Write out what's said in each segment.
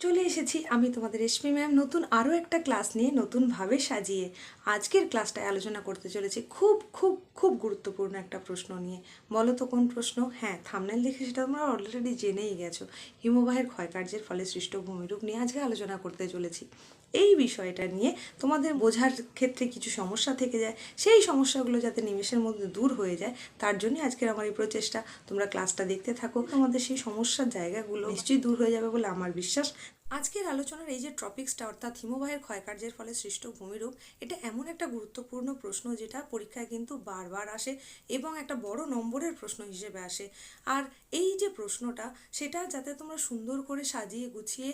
চলে এসেছি আমি তোমাদের রেশমি ম্যাম নতুন আরও একটা ক্লাস নিয়ে নতুনভাবে সাজিয়ে। আজকের ক্লাসটায় আলোচনা করতে চলেছি খুব খুব খুব গুরুত্বপূর্ণ একটা প্রশ্ন নিয়ে। বলো তো কোন প্রশ্ন? হ্যাঁ থামনেল দেখে সেটা তোমরা অলরেডি জেনেই গেছো। হিমবাহের ক্ষয়কার্যের ফলে সৃষ্ট ভূমিরূপ নিয়ে আজকে আলোচনা করতে চলেছি। এই বিষয়টা নিয়ে তোমাদের বোঝার ক্ষেত্রে কিছু সমস্যা থেকে যায়। সেই সমস্যাগুলো যাতে নিমেষের মধ্যে দূর হয়ে যায়, তার জন্য আজকের আমার এই প্রচেষ্টা। তোমরা ক্লাসটা দেখতে থাকো। তোমাদের সেই সমস্যার জায়গাগুলো নিশ্চয়ই দূর হয়ে যাবে বলে আমার বিশ্বাস। আজকের আলোচনার এই যে টপিক্সটা অর্থাৎ হিমবাহের ক্ষয়কার্যের ফলে সৃষ্ট ভূমিরূপ, এটা এমন একটা গুরুত্বপূর্ণ প্রশ্ন যেটা পরীক্ষায় কিন্তু বারবার আসে এবং একটা বড় নম্বরের প্রশ্ন হিসেবে আসে। আর এই যে প্রশ্নটা, সেটা যাতে তোমরা সুন্দর করে সাজিয়ে গুছিয়ে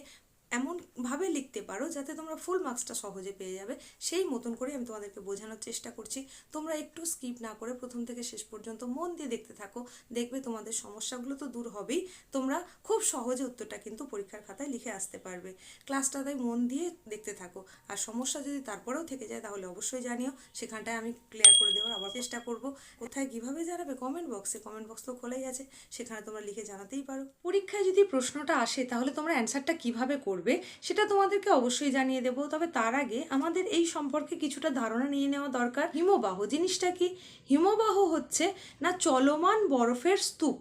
এমনভাবে লিখতে পারো যাতে তোমরা ফুল মার্কসটা সহজে পেয়ে যাবে। সেই মতন করে আমি তোমাদেরকে বোঝানোর চেষ্টা করছি। তোমরা একটু স্কিপ না করে প্রথম থেকে শেষ পর্যন্ত মন দিয়ে দেখতে থাকো, দেখবে তোমাদের সমস্যাগুলো তো দূর হবেই। তোমরা খুব সহজে উত্তরটা কিন্তু পরীক্ষার খাতায় লিখে আসতে পারবে। ক্লাসটা তাই মন দিয়ে দেখতে থাকো। আর সমস্যা যদি তারপরেও থেকে যায় তাহলে অবশ্যই জানিও। সেখানটায় আমি ক্লিয়ার করে দেওয়ার আবার চেষ্টা করব। কোথায় কীভাবে জানাবে? কমেন্ট বক্সে কমেন্ট বক্স তো খোলাই আছে। সেখানে তোমরা লিখে জানাতেই পারো। পরীক্ষায় যদি প্রশ্নটা আসে তাহলে তোমরা অ্যান্সারটা কীভাবে করবে? সেটা তোমাদেরকে অবশ্যই জানিয়ে দেবো। তবে তার আগে আমাদের এই সম্পর্কে কিছুটা ধারণা নিয়ে নেওয়া দরকার। হিমবাহ, জিনিসটা কি? হিমবাহ হচ্ছে না চলমান বরফের স্তূপ।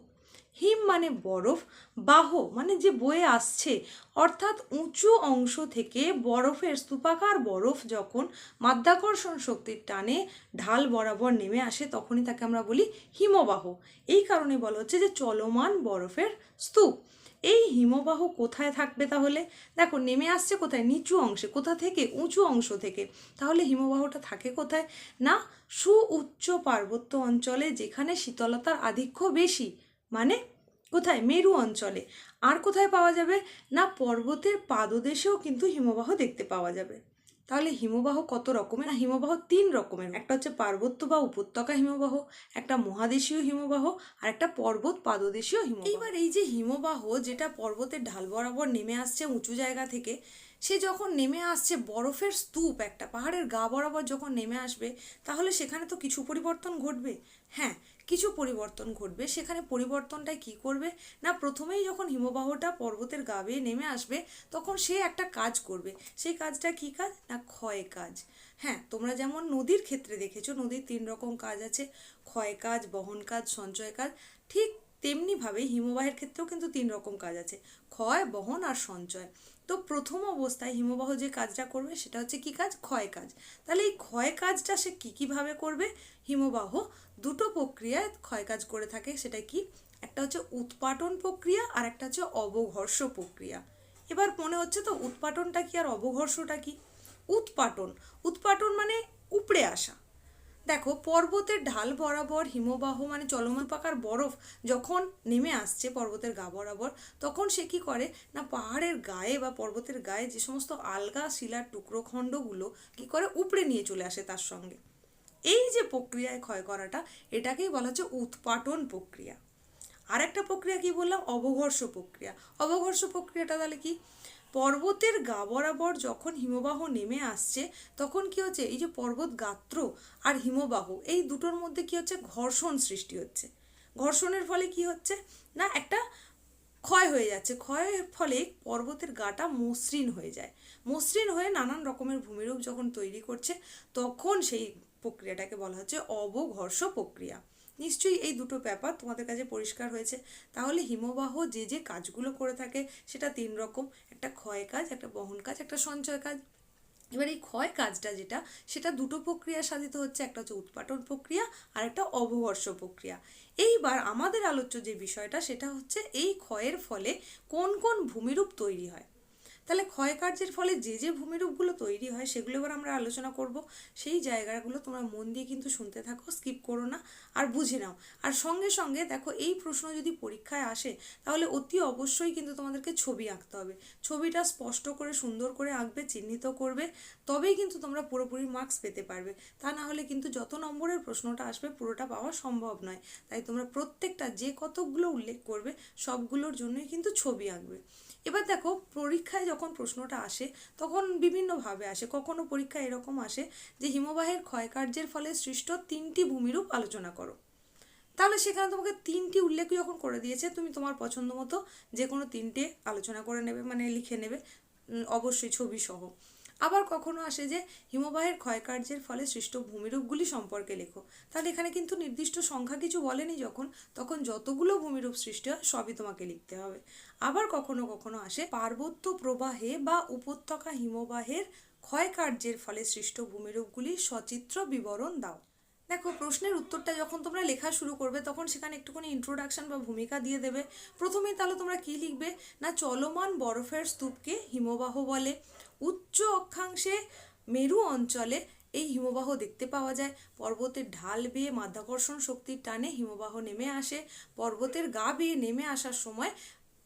হিম মানে বরফ, বাহ মানে যে বয়ে আসছে। অর্থাৎ উঁচু অংশ থেকে বরফের স্তূপাকার বরফ যখন মাধ্যাকর্ষণ শক্তির টানে ঢাল বরাবর নেমে আসে, তখনই তাকে আমরা বলি হিমবাহ। এই কারণে বলা হচ্ছে যে চলমান বরফের স্তূপ। এই হিমবাহ কোথায় থাকবে তাহলে? দেখো, নেমে আসছে কোথায়? নিচু অংশে, কোথা থেকে? উঁচু অংশ থেকে। তাহলে হিমবাহটা থাকে কোথায়? না সু উচ্চ পার্বত্য অঞ্চলে, যেখানে শীতলতার আধিক্য বেশি। মানে কোথায়? মেরু অঞ্চলে। আর কোথায় পাওয়া যাবে? না, পর্বতের পাদদেশেও কিন্তু হিমবাহ দেখতে পাওয়া যাবে। তাহলে হিমবাহ কত রকমের? না, হিমবাহ তিন রকমের। একটা হচ্ছে পার্বত্য বা উপত্যকা হিমবাহ, একটা মহাদেশীয় হিমবাহ, আর একটা পর্বত পাদদেশীয় হিমবাহ। এইবার এই যে হিমবাহ, যেটা পর্বতের ঢাল বরাবর নেমে আসছে উঁচু জায়গা থেকে, সে যখন নেমে আসছে বরফের স্তূপ একটা, পাহাড়ের গা বরাবর যখন নেমে আসবে, তাহলে সেখানে তো কিছু পরিবর্তন ঘটবে। হ্যাঁ কিছু পরিবর্তন ঘটবে। সেখানে পরিবর্তনটা কি করবে? না, প্রথমেই যখন হিমবাহটা পর্বতের গা বেয়ে নেমে আসবে, তখন সে একটা কাজ করবে। সেই কাজটা কি কাজ? না, ক্ষয় কাজ। হ্যাঁ তোমরা যেমন নদীর ক্ষেত্রে দেখেছ, নদীর তিন রকম কাজ আছে। ক্ষয় কাজ, বহন কাজ, সঞ্চয় কাজ। ঠিক তেমনিভাবে হিমবাহের ক্ষেত্রেও কিন্তু তিন রকম কাজ আছে, ক্ষয়, বহন আর সঞ্চয়। তো প্রথম অবস্থায় হিমবাহ যে কাজটা করবে সেটা হচ্ছে কি কাজ? ক্ষয় কাজ। তাহলে এই ক্ষয় কাজটা সে কী কীভাবে করবে? হিমবাহ দুটো প্রক্রিয়ায় ক্ষয় কাজ করে থাকে, সেটা কি? একটা হচ্ছে উৎপাটন প্রক্রিয়া আর একটা হচ্ছে অবঘর্ষ প্রক্রিয়া। এবার মনে হচ্ছে তো উৎপাটনটা কি আর অবঘর্ষটা কি? উৎপাটন। উৎপাটন মানে উপড়ে আসা। দেখো, পর্বতের ঢাল বরাবর হিমবাহ মানে চলমান পাকার বরফ যখন নেমে আসছে পর্বতের গা বরাবর, তখন সে কি করে? না, পাহাড়ের গায়ে বা পর্বতের গায়ে যে সমস্ত আলগা শিলার টুকরো খণ্ডগুলো কি করে উপড়ে নিয়ে চলে আসে তার সঙ্গে। এই যে প্রক্রিয়ায় ক্ষয় করাটা, এটাকেই বলা হচ্ছে উৎপাটন প্রক্রিয়া। আর একটা প্রক্রিয়া কি বললাম? অবঘর্ষ প্রক্রিয়া। অবঘর্ষ প্রক্রিয়াটা তাহলে কি? পর্বতের গা বরাবর যখন হিমবাহ নেমে আসছে, তখন কি হচ্ছে? এই যে পর্বত গাত্র আর হিমবাহ, এই দুটোর মধ্যে কি হচ্ছে? ঘর্ষণ সৃষ্টি হচ্ছে। ঘর্ষণের ফলে কি হচ্ছে? না, একটা ক্ষয় হয়ে যাচ্ছে। ক্ষয়ের ফলে পর্বতের গাটা মসৃণ হয়ে যায়। মসৃণ হয়ে নানান রকমের ভূমিরূপ যখন তৈরি করছে, তখন সেই প্রক্রিয়াটাকে বলা হচ্ছে অবঘর্ষ প্রক্রিয়া। নিশ্চয়ই এই দুটো ব্যাপার তোমাদের কাছে পরিষ্কার হয়েছে। তাহলে হিমবাহ যে যে কাজগুলো করে থাকে, সেটা তিন রকম। একটা ক্ষয় কাজ, একটা বহন কাজ, একটা সঞ্চয় কাজ। এবার এই ক্ষয় কাজটা যেটা, সেটা দুটো প্রক্রিয়া সাধিত হচ্ছে, একটা হচ্ছে উৎপাটন প্রক্রিয়া আর একটা অববর্ষ প্রক্রিয়া। এইবার আমাদের আলোচ্য যে বিষয়টা, সেটা হচ্ছে এই ক্ষয়ের ফলে কোন কোন ভূমিরূপ তৈরি হয়? তাহলে ক্ষয়কার্যের ফলে যে যে ভূমিরূপগুলো তৈরি হয় সেগুলো এবার আমরা আলোচনা করব। সেই জায়গাগুলো তোমরা মন দিয়ে কিন্তু শুনতে থাকো, স্কিপ করো না আর বুঝে নাও। আর সঙ্গে সঙ্গে দেখো এই প্রশ্ন যদি পরীক্ষায় আসে তাহলে অতি অবশ্যই কিন্তু তোমাদেরকে ছবি আঁকতে হবে। ছবিটা স্পষ্ট করে, সুন্দর করে আঁকবে, চিহ্নিত করবে, তবেই কিন্তু তোমরা পুরোপুরি মার্কস পেতে পারবে। তা না হলে কিন্তু যত নম্বরের প্রশ্নটা আসবে পুরোটা পাওয়া সম্ভব নয়। তাই তোমরা প্রত্যেকটা যে কতগুলো উল্লেখ করবে সবগুলোর জন্যই কিন্তু ছবি আঁকবে। এবার দেখো, পরীক্ষায় যখন প্রশ্নটা আসে, তখন বিভিন্নভাবে আসে। কখনো পরীক্ষা এরকম আসে যে, হিমবাহের ক্ষয়কার্যের ফলে সৃষ্ট তিনটি ভূমিরূপ আলোচনা করো। তাহলে সেখানে তোমাকে তিনটি উল্লেখ যখন করে দিয়েছে, তুমি তোমার পছন্দ মতো যে কোনো তিনটে আলোচনা করে নেবে মানে লিখে নেবে অবশ্যই ছবি সহ আবার কখনো আসে যে হিমবাহের ক্ষয়কার্যের ফলে সৃষ্ট ভূমিরূপগুলি সম্পর্কে লেখো। তাহলে এখানে কিন্তু নির্দিষ্ট সংখ্যা কিছু বলেনি যখন, তখন যতগুলো ভূমিরূপ সৃষ্টি হয় সবই তোমাকে লিখতে হবে। আবার কখনো কখনো আসে পার্বত্য প্রবাহে বা উপত্যকা হিমবাহের ক্ষয়কার্যের ফলে সৃষ্ট ভূমিরূপগুলির সচিত্র বিবরণ দাও। দেখো, প্রশ্নের উত্তরটা যখন তোমরা লেখা শুরু করবে, তখন সেখানে একটুখানি ইন্ট্রোডাকশন বা ভূমিকা দিয়ে দেবে। প্রথমেই তাহলে তোমরা কি লিখবে? না, চলমান বরফের স্তূপকে হিমবাহ বলে উচ্চ অক্ষাংশে মেরু অঞ্চলে এই হিমবাহ দেখতে পাওয়া যায়। পর্বতের ঢাল বেয়ে মাধ্যাকর্ষণ শক্তির টানে হিমবাহ নেমে আসে। পর্বতের গা বেয়ে নেমে আসার সময়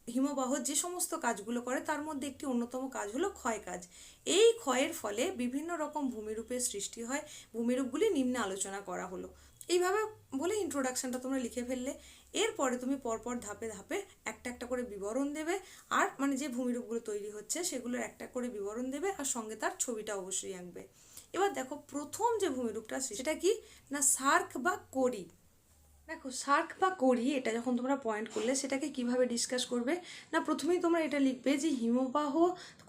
হিমবাহ যে সমস্ত কাজগুলো করে, তার মধ্যে একটি অন্যতম কাজ হলো ক্ষয় কাজ। এই ক্ষয়ের ফলে বিভিন্ন রকম ভূমিরূপের সৃষ্টি হয়। ভূমিরূপগুলি নিম্নে আলোচনা করা হলো। এইভাবে বলে ইন্ট্রোডাকশনটা তোমরা লিখে ফেললে। এরপরে তুমি পরপর ধাপে ধাপে একটা একটা করে বিবরণ দেবে। আর মানে যে ভূমিরূপগুলো তৈরি হচ্ছে, সেগুলোর একটা করে বিবরণ দেবে আর সঙ্গে তার ছবিটা অবশ্যই আঁকবে। এবার দেখো, প্রথম যে ভূমিরূপটা সেটা কি? না, সার্ক বা করি দেখো, সার্ক বা করি এটা যখন তোমরা পয়েন্ট করলে, সেটাকে কীভাবে ডিসকাস করবে? না, প্রথমেই তোমরা এটা লিখবে যে হিমবাহ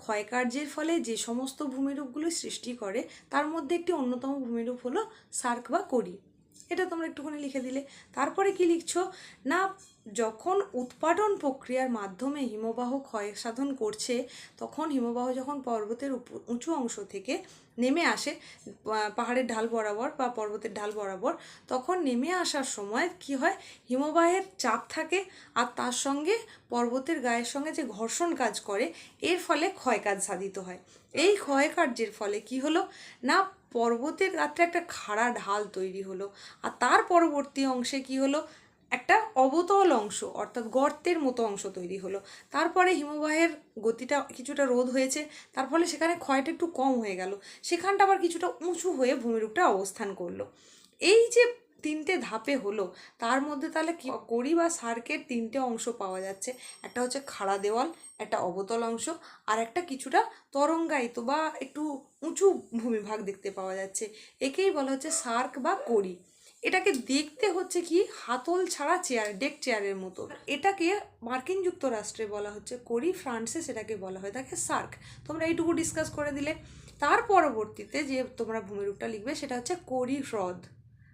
ক্ষয়কার্যের ফলে যে সমস্ত ভূমিরূপগুলো সৃষ্টি করে, তার মধ্যে একটি অন্যতম ভূমিরূপ হলো সার্ক বা করি এটা তোমরা একটুখানি লিখে দিলে। তারপরে কি লিখছো? না যখন উৎপাদন প্রক্রিয়ার মাধ্যমে হিমবাহ ক্ষয় সাধন করছে, তখন হিমবাহ যখন পর্বতের উঁচু অংশ থেকে নেমে আসে পাহাড়ের ঢাল বরাবর বা পর্বতের ঢাল বরাবর, তখন নেমে আসার সময় কি হয়? হিমবাহের চাপ থাকে আর তার সঙ্গে পর্বতের গায়ের সঙ্গে যে ঘর্ষণ কাজ করে, এর ফলে ক্ষয় কাজ সাধিত হয়। এই ক্ষয় কার্যের ফলে কি হলো? না, পর্বতের গাত্রে একটা খাড়া ঢাল তৈরি হলো আর তার পরবর্তী অংশে কি হলো? একটা অবতল অংশ, অর্থাৎ গর্তের মতো অংশ তৈরি হলো। তারপরে হিমবাহের গতিটা কিছুটা রোধ হয়েছে, তার ফলে সেখানে ক্ষয়টা একটু কম হয়ে গেল। সেখানটা আবার কিছুটা উঁচু হয়ে ভূমিরূপটা অবস্থান করল। এই যে তিনটে ধাপে হলো, তার মধ্যে তাহলে কি করি বা সার্কের তিনটে অংশ পাওয়া যাচ্ছে? একটা হচ্ছে খাড়া দেওয়াল, একটা অবতল অংশ, আর একটা কিছুটা তরঙ্গায়িত বা একটু উঁচু ভূমিভাগ দেখতে পাওয়া যাচ্ছে। একেই বলা হচ্ছে সার্ক বা কড়ি এটাকে দেখতে হচ্ছে কি হাতল ছাড়া চেয়ার ডেক চেয়ারের মতো। এটাকে মার্কিন যুক্তরাষ্ট্রে বলা হচ্ছে, কোরি ফ্রান্সে সেটাকে বলা হয়, তাকে সার্ক। তোমরা এইটুকু ডিসকাস করে দিলে। তার পরবর্তীতে যে তোমরা ভূমিরূপটা লিখবে সেটা হচ্ছে কোরি হ্রদ।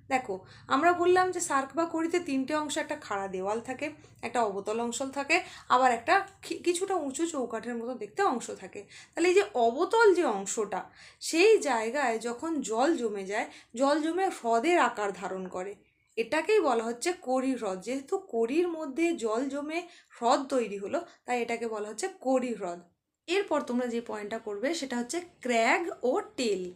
দেখো, আমরা বললাম যে সার্ক বা করিতে তিনটে অংশ, একটা খাড়া দেওয়াল থাকে, একটা অবতল অংশ থাকে, আবার একটা কিছুটা উঁচু চৌকাঠের মতো দেখতে অংশ থাকে। তাহলে এই যে অবতল যে অংশটা, সেই জায়গায় যখন জল জমে যায়, জল জমে হ্রদের আকার ধারণ করে। এটাকেই বলা হচ্ছে করি হ্রদ। যেহেতু করির মধ্যে জল জমে হ্রদ তৈরি হলো, তাই এটাকে বলা হচ্ছে করি হ্রদ। এরপর তোমরা যে পয়েন্টটা করবে, সেটা হচ্ছে ক্র্যাগ ও টেল।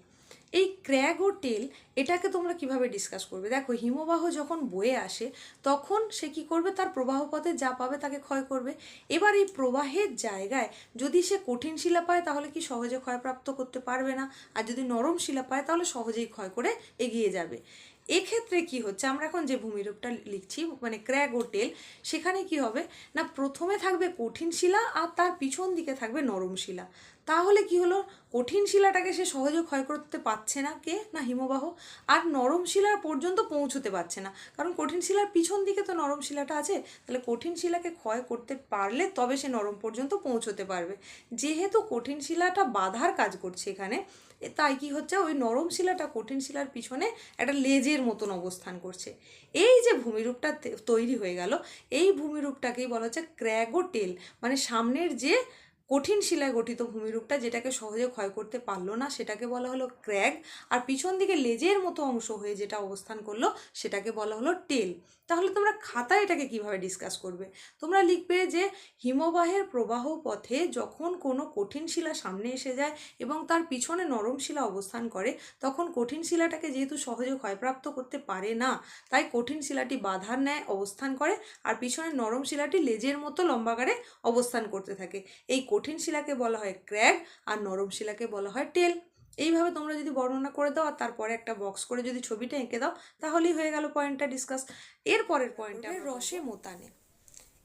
এই ক্র্যাগ ও টেল এটাকে তোমরা কীভাবে ডিসকাস করবে? দেখো, হিমবাহ যখন বয়ে আসে, তখন সে কি করবে? তার প্রবাহ পথে যা পাবে তাকে ক্ষয় করবে। এবার এই প্রবাহের জায়গায় যদি সে কঠিন শিলা পায়, তাহলে কি সহজে ক্ষয়প্রাপ্ত করতে পারবে না? আর যদি নরম শিলা পায়, তাহলে সহজেই ক্ষয় করে এগিয়ে যাবে। এক্ষেত্রে কি হচ্ছে? আমরা এখন যে ভূমিরূপটা লিখছি মানে ক্র্যাগ ও টেল, সেখানে কি হবে? না, প্রথমে থাকবে কঠিন শিলা আর তার পিছন দিকে থাকবে নরম শিলা। তাহলে কি হলো? কঠিন শিলাটাকে সে সহজে ক্ষয় করতে পারছে না। কে? না, হিমবাহ। আর নরম শিলার পর্যন্ত পৌঁছতে পারছে না। কারণ কঠিন শিলার পিছন দিকে তো নরম শিলাটা আছে। তাহলে কঠিন শিলাকে ক্ষয় করতে পারলে তবে সে নরম পর্যন্ত পৌঁছতে পারবে। যেহেতু কঠিন শিলাটা বাধার কাজ করছে এখানে তাই কি হচ্ছে? ওই নরম শিলাটা কঠিন শিলার পিছনে একটা লেজের মতন অবস্থান করছে। এই যে ভূমিরূপটা তৈরি হয়ে গেল। এই ভূমিরূপটাকেই বলা হচ্ছে ক্র্যাগোটেল। মানে সামনের যে কঠিন শিলায় গঠিত ভূমিরূপটা যেটাকে সহজে ক্ষয় করতে পারল না, সেটাকে বলা হলো ক্র্যাগ। আর পিছন দিকে লেজের মতো অংশ হয়ে যেটা অবস্থান করল, সেটাকে বলা হলো টেল। তাহলে তোমরা খাতায় এটাকে কীভাবে ডিসকাস করবে? তোমরা লিখবে যে হিমবাহের প্রবাহ পথে যখন কোনো কঠিন শিলা সামনে এসে যায় এবং তার পিছনে নরম শিলা অবস্থান করে, তখন কঠিন শিলাটাকে যেহেতু সহজে ক্ষয়প্রাপ্ত করতে পারে না, তাই কঠিন শিলাটি বাধার ন্যায় অবস্থান করে, আর পিছনে নরম শিলাটি লেজের মতো লম্বাকারে অবস্থান করতে থাকে। এই কঠিন শিলাকে বলা হয় ক্র্যাক আর নরম শিলাকে বলা হয় টেল। এইভাবে তোমরা যদি বর্ণনা করে দাও আর তারপরে একটা বক্স করে যদি ছবিটা এঁকে দাও তাহলেই হয়ে গেল পয়েন্টটা ডিসকাস। এরপরের পয়েন্টটা রসে মোতানে।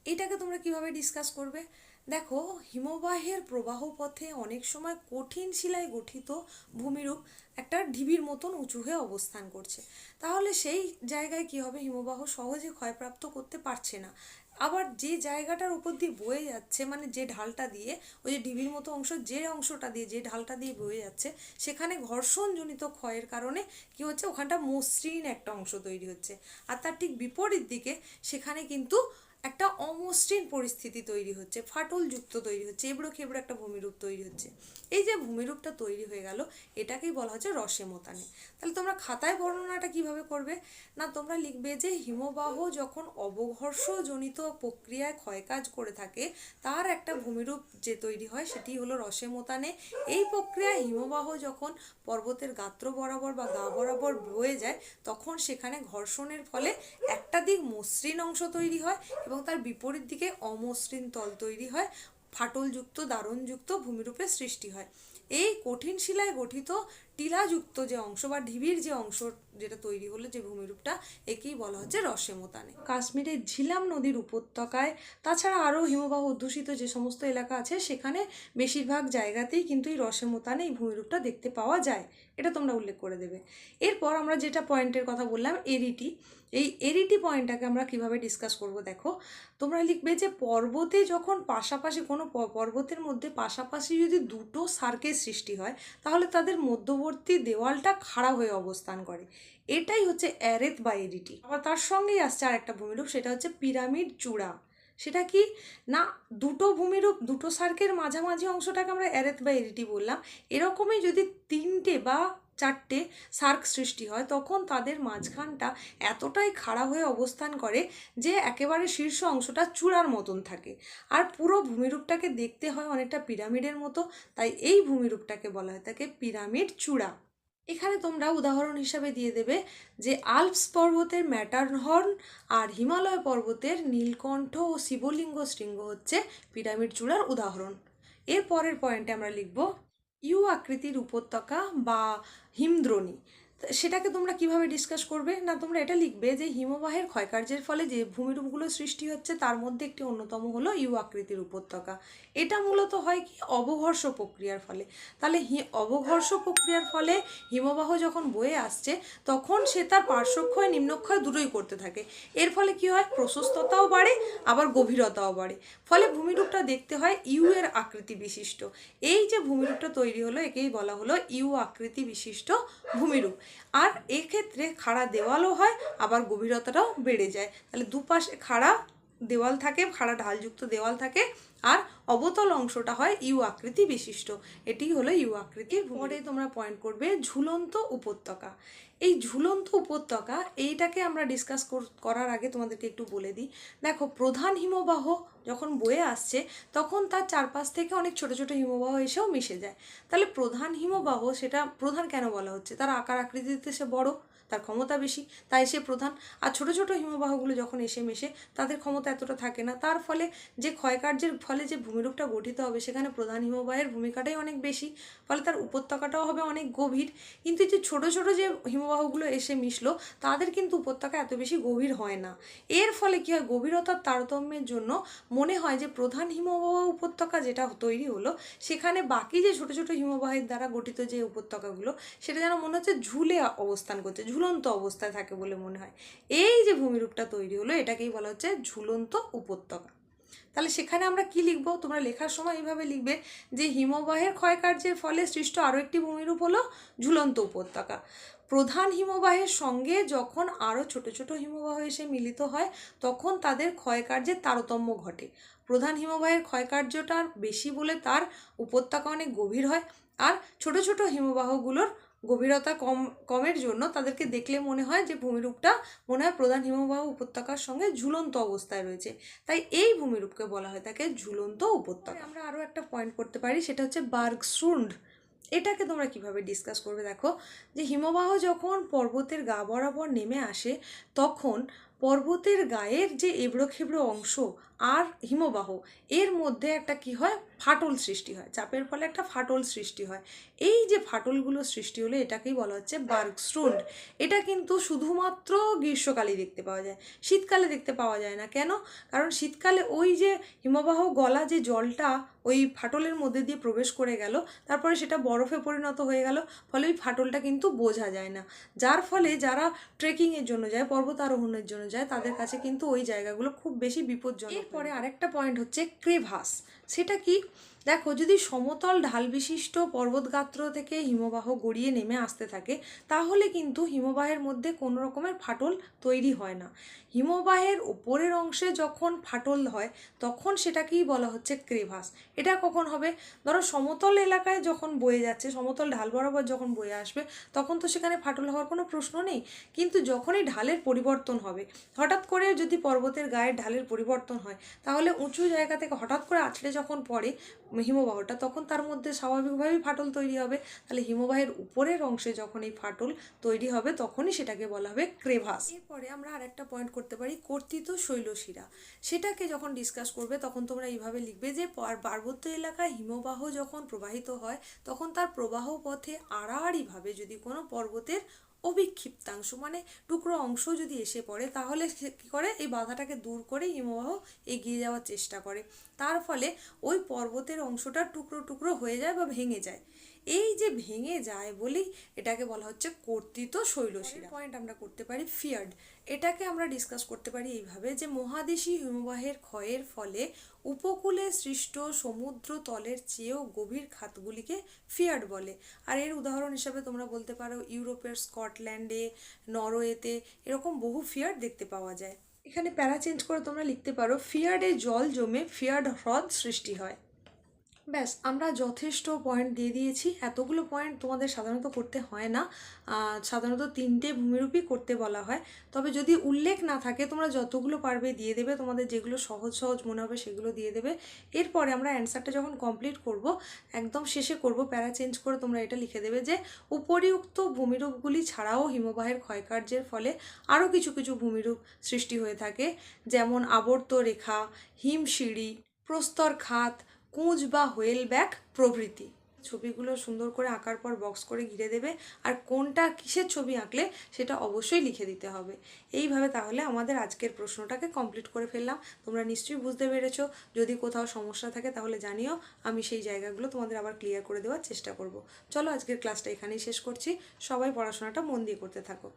এটাকে তোমরা কীভাবে ডিসকাস করবে? দেখো হিমবাহের প্রবাহ পথে অনেক সময় কঠিন শিলায় গঠিত ভূমিরূপ একটা ঢিবির মতন উঁচু হয়ে অবস্থান করছে। তাহলে সেই জায়গায় কি হবে? হিমবাহ সহজে ক্ষয়প্রাপ্ত করতে পারছে না। আবার যে জায়গাটার উপর দিয়ে বয়ে যাচ্ছে মানে যে ঢালটা দিয়ে, ওই যে ডিবির মতো অংশ, যে অংশটা দিয়ে, যে ঢালটা দিয়ে বয়ে যাচ্ছে, সেখানে ঘর্ষণজনিত ক্ষয়ের কারণে কি হচ্ছে, ওখানটা মসৃণ একটা অংশ তৈরি হচ্ছে। আর তার ঠিক বিপরীত দিকে, সেখানে কিন্তু একটা অমসৃণ পরিস্থিতি তৈরি হচ্ছে, ফাটলযুক্ত তৈরি হচ্ছে, এবড়ো খেবড়ো একটা ভূমিরূপ তৈরি হচ্ছে। এই যে ভূমিরূপটা তৈরি হয়ে গেল, এটাকেই বলা হচ্ছে রসে মোতানে তাহলে তোমরা খাতায় বর্ণনাটা কীভাবে করবে? না, তোমরা লিখবে যে হিমবাহ যখন অবঘর্ষজনিত প্রক্রিয়ায় ক্ষয়কাজ করে থাকে, তার একটা ভূমিরূপ যে তৈরি হয়, সেটি হলো রসে মোতানে এই প্রক্রিয়ায় হিমবাহ যখন পর্বতের গাত্র বরাবর বা গা বরাবর বয়ে যায়, তখন সেখানে ঘর্ষণের ফলে একটা দিক মসৃণ অংশ তৈরি হয় এবং তার বিপরীত দিকে অমসৃণ তল তৈরি হয়, ফাটলযুক্ত, দারণযুক্ত ভূমিরূপের সৃষ্টি হয়। এই কঠিন শিলায় গঠিত টিলাযুক্ত যে অংশ বা ঢিবির যে অংশ যেটা তৈরি হলো যে ভূমিরূপটা, একেই বলা হচ্ছে রসেমতানে। কাশ্মীরের ঝিলাম নদীর উপত্যকায়, তাছাড়া আরও হিমবাহ অধ্যুষিত যে সমস্ত এলাকা আছে, সেখানে বেশিরভাগ জায়গাতেই কিন্তু এই রসেমতানে এই ভূমিরূপটা দেখতে পাওয়া যায়। এটা তোমরা উল্লেখ করে দেবে। এরপর আমরা যেটা পয়েন্টের কথা বললাম এরিটি এই এরিটি পয়েন্টটাকে আমরা কীভাবে ডিসকাস করব দেখো, তোমরা লিখবে যে পর্বতে যখন পাশাপাশি কোনো পর্বতের মধ্যে পাশাপাশি যদি দুটো সার্কের সৃষ্টি হয়, তাহলে তাদের মধ্যবর্তী দেওয়ালটা খাড়া হয়ে অবস্থান করে। এটাই হচ্ছে অ্যারেথ বা এরিটি আবার তার সঙ্গেই আসছে আর একটা ভূমিরূপ, সেটা হচ্ছে পিরামিড চূড়া। সেটা কি? না, দুটো ভূমিরূপ, দুটো সার্কের মাঝামাঝি অংশটাকে আমরা অ্যারেথ বা এরিটি বললাম। এরকমই যদি তিনটে বা চারটে সার্ক সৃষ্টি হয়, তখন তাদের মাঝখানটা এতটাই খাড়া হয়ে অবস্থান করে যে একেবারে শীর্ষ অংশটা চূড়ার মতন থাকে। আর পুরো ভূমিরূপটাকে দেখতে হয় অনেকটা পিরামিডের মতো, তাই এই ভূমিরূপটাকে বলা হয়, তাকে পিরামিড চূড়া। এখানে তোমরা উদাহরণ হিসাবে দিয়ে দেবে যে আলপস পর্বতের ম্যাটারহর্ন আর হিমালয় পর্বতের নীলকণ্ঠ ও শিবলিঙ্গ শৃঙ্গ হচ্ছে পিরামিড চূড়ার উদাহরণ। এর পরের পয়েন্টে আমরা লিখব ইউ আকৃতির উপত্যকা বা হিমদ্রোণী। সেটাকে তোমরা কীভাবে ডিসকাস করবে? না, তোমরা এটা লিখবে যে হিমবাহের ক্ষয়কার্যের ফলে যে ভূমিরূপগুলো সৃষ্টি হচ্ছে, তার মধ্যে একটি অন্যতম হলো ইউ আকৃতির উপত্যকা। এটা মূলত হয় কি? অবঘর্ষ প্রক্রিয়ার ফলে। তাহলে হি, অবঘর্ষ প্রক্রিয়ার ফলে হিমবাহ যখন বয়ে আসছে, তখন সে তার পার্শ্বক্ষয়, নিম্নক্ষয় দুটোই করতে থাকে। এর ফলে কি হয়? প্রশস্ততাও বাড়ে, আবার গভীরতাও বাড়ে। ফলে ভূমিরূপটা দেখতে হয় ইউ এর আকৃতি বিশিষ্ট। এই যে ভূমিরূপটা তৈরি হলো, একেই বলা হলো ইউ আকৃতি বিশিষ্ট ভূমিরূপ। আর এক্ষেত্রে খাড়া দেওয়ালও হয়, আবার গভীরতাটাও বেড়ে যায়। তাহলে দুপাশে খাড়া দেওয়াল থাকে, খাড়া ঢালযুক্ত দেওয়াল থাকে, আর অবতল অংশটা হয় ইউ আকৃতি বিশিষ্ট। এটি হলো ইউ আকৃতির পরে তোমরা পয়েন্ট করবে ঝুলন্ত উপত্যকা। এই ঝুলন্ত উপত্যকা, এইটাকে আমরা ডিসকাস করার আগে তোমাদেরকে একটু বলে দিই। দেখো, প্রধান হিমবাহ যখন বয়ে আসছে, তখন তার চারপাশ থেকে অনেক ছোট ছোট হিমবাহ এসেও মিশে যায়। তাহলে প্রধান হিমবাহ সেটা, প্রধান কেন বলা হচ্ছে? তার আকার আকৃতিতে সে বড়, তার ক্ষমতা বেশি, তাই সে প্রধান। আর ছোট ছোট হিমবাহগুলো যখন এসে মেশে, তাদের ক্ষমতা এতটা থাকে না। তার ফলে যে ক্ষয়কার্যের ফলে যে ভূমিরূপটা গঠিত হবে, সেখানে প্রধান হিমবাহের ভূমিকাটাই অনেক বেশি। ফলে তার উপত্যকাটাও হবে অনেক গভীর। কিন্তু যে ছোট ছোট যে হিমবাহগুলো এসে মিশলো, তাদের কিন্তু উপত্যকা এত বেশি গভীর হয় না। এর ফলে কি হয়? গভীরতার তারতম্যের জন্য মনে হয় যে প্রধান হিমবাহ উপত্যকা যেটা তৈরি হলো, সেখানে বাকি যে ছোট ছোট হিমবাহের দ্বারা গঠিত যে উপত্যকাগুলো, সেটা যেন মনে হচ্ছে ঝুলে অবস্থান করছে, ঝুলন্ত অবস্থায় থাকে বলে মনে হয়। এই যে ভূমিরূপটা তৈরি হলো, এটাকেই বলা হচ্ছে ঝুলন্ত উপত্যকা। তাহলে সেখানে আমরা কি লিখব? তোমরা লেখার সময় এইভাবে লিখবে যে হিমবাহের ক্ষয়কার্যের ফলে সৃষ্ট আরও একটি ভূমিরূপ হলো ঝুলন্ত উপত্যকা। প্রধান হিমবাহের সঙ্গে যখন আরও ছোট ছোট হিমবাহ এসে মিলিত হয়, তখন তাদের ক্ষয়কার্যের তারতম্য ঘটে। প্রধান হিমবাহের ক্ষয়কার্যটা বেশি বলে তার উপত্যকা অনেক গভীর হয় আর ছোট ছোট হিমবাহগুলোর গভীরতা কম, কমের জন্য তাদেরকে দেখলে মনে হয় যে ভূমিরূপটা মনে হয় প্রধান হিমবাহ উপত্যকার সঙ্গে ঝুলন্ত অবস্থায় রয়েছে। তাই এই ভূমিরূপকে বলা হয় তাকে ঝুলন্ত উপত্যকা। আমরা আরও একটা পয়েন্ট করতে পারি, সেটা হচ্ছে বার্গসুন্ড এটাকে তোমরা কীভাবে ডিসকাস করবে দেখো? যে হিমবাহ যখন পর্বতের গা বরাবর নেমে আসে, তখন পর্বতের গায়ের যে এবড়ো খেবড়ো অংশ আর হিমবাহ, এর মধ্যে একটা কি হয়? ফাটল সৃষ্টি হয়, চাপের ফলে একটা ফাটল সৃষ্টি হয়। এই যে ফাটলগুলো সৃষ্টি হলে এটাকেই বলা হচ্ছে বার্গস্ট্রুন্ড এটা কিন্তু শুধুমাত্র গ্রীষ্মকালেই দেখতে পাওয়া যায়, শীতকালে দেখতে পাওয়া যায় না। কেন? কারণ শীতকালে ওই যে হিমবাহ গলা যে জলটা ওই ফাটলের মধ্যে দিয়ে প্রবেশ করে গেল, তারপরে সেটা বরফে পরিণত হয়ে গেল, ফলে ওই ফাটলটা কিন্তু বোঝা যায় না। যার ফলে যারা ট্রেকিংয়ের জন্য যায় পর্বত আরোহণের জন্য যায়, তাদের কাছে কিন্তু ওই জায়গাগুলো খুব বেশি বিপজ্জনক এরপরে আরেকটা পয়েন্ট হচ্ছে ক্রেভাস। সেটা কি? দেখো, যদি সমতল ঢাল বিশিষ্ট পর্বতগাত্র থেকে হিমবাহ গড়িয়ে নেমে আসতে থাকে, তাহলে কিন্তু হিমবাহের মধ্যে কোনো রকমের ফাটল তৈরি হয় না। হিমবাহের ওপরের অংশে যখন ফাটল হয়, তখন সেটাকেই বলা হচ্ছে ক্রেভাস। এটা কখন হবে? ধরো, সমতল এলাকায় যখন বয়ে যাচ্ছে, সমতল ঢাল বরাবর যখন বয়ে আসবে, তখন তো সেখানে ফাটল হওয়ার কোনো প্রশ্ন নেই। কিন্তু যখনই ঢালের পরিবর্তন হবে, হঠাৎ করে যদি পর্বতের গায়ের ঢালের পরিবর্তন হয়, তাহলে উঁচু জায়গা থেকে হঠাৎ করে আছড়ে যখন পড়ে হিমবাহটা, তখন তার মধ্যে স্বাভাবিকভাবেই ফাটল তৈরি হবে। তাহলে হিমবাহের উপরের অংশে যখন এই ফাটল তৈরি হবে, তখনই সেটাকে বলা হবে ক্রেভাস। এরপরে আমরা আরেকটা পয়েন্ট করতে পারি, কর্তিত শৈলশিরা। সেটাকে যখন ডিসকাস করবে, তখন তোমরা এইভাবে লিখবে যে, পার- পার্বত্য এলাকায় হিমবাহ যখন প্রবাহিত হয়, তখন তার প্রবাহ পথে আড়াআড়িভাবে যদি কোনো পর্বতের অবিক্ষিপ্তাংশ মানে টুকরো অংশ যদি এসে পড়ে, তাহলে সে কী করে? এই বাধাটাকে দূর করে হিমবাহ এগিয়ে যাওয়ার চেষ্টা করে। তার ফলে ওই পর্বতের অংশটা টুকরো টুকরো হয়ে যায় বা ভেঙে যায়। এই যে ভেঙে যায় বলেই এটাকে বলা হচ্ছে কর্তিত শৈলশিরা। পয়েন্ট আমরা করতে পারি ফিয়ার্ড এটাকে আমরা ডিসকাস করতে পারি এইভাবে যে মহাদেশী হিমবাহের ক্ষয়ের ফলে উপকূলে সৃষ্ট সমুদ্র তলের চেয়েও গভীর খাতগুলিকে ফিয়ার্ড বলে। আর এর উদাহরণ হিসাবে তোমরা বলতে পারো ইউরোপের স্কটল্যান্ডে, নরওয়েতে এরকম বহু ফিয়ার্ড দেখতে পাওয়া যায়। এখানে প্যারা চেঞ্জ করে তোমরা লিখতে পারো ফিয়ার্ডে জল জমে ফিয়ার্ড হ্রদ সৃষ্টি হয়। ব্যাস, আমরা যথেষ্ট পয়েন্ট দিয়ে দিয়েছি। এতগুলো পয়েন্ট তোমাদের সাধারণত করতে হয় না। সাধারণত তিনটে ভূমিরূপই করতে বলা হয়। তবে যদি উল্লেখ না থাকে, তোমরা যতগুলো পারবে দিয়ে দেবে। তোমাদের যেগুলো সহজ সহজ মনে হবে সেগুলো দিয়ে দেবে। এরপরে আমরা অ্যান্সারটা যখন কমপ্লিট করব, একদম শেষে করব, প্যারা চেঞ্জ করে তোমরা এটা লিখে দেবে যে, উপরিউক্ত ভূমিরূপগুলি ছাড়াও হিমবাহের ক্ষয়কার্যের ফলে আরও কিছু কিছু ভূমিরূপ সৃষ্টি হয়ে থাকে। যেমন আবর্ত রেখা, হিমশিড়ি, প্রস্তর খাত কুঁজ বা হোয়েল ব্যাক প্রভৃতি। ছবিগুলো সুন্দর করে আঁকার পর বক্স করে ঘিরে দেবে। আর কোনটা কিসের ছবি আঁকলে সেটা অবশ্যই লিখে দিতে হবে। এইভাবে তাহলে আমাদের আজকের প্রশ্নটাকে কমপ্লিট করে ফেললাম। তোমরা নিশ্চয়ই বুঝতে পেরেছ। যদি কোথাও সমস্যা থাকে তাহলে জানিও। আমি সেই জায়গাগুলো তোমাদের আবার ক্লিয়ার করে দেওয়ার চেষ্টা করব। চলো আজকের ক্লাসটা এখানেই শেষ করছি। সবাই পড়াশোনাটা মন দিয়ে করতে থাকো।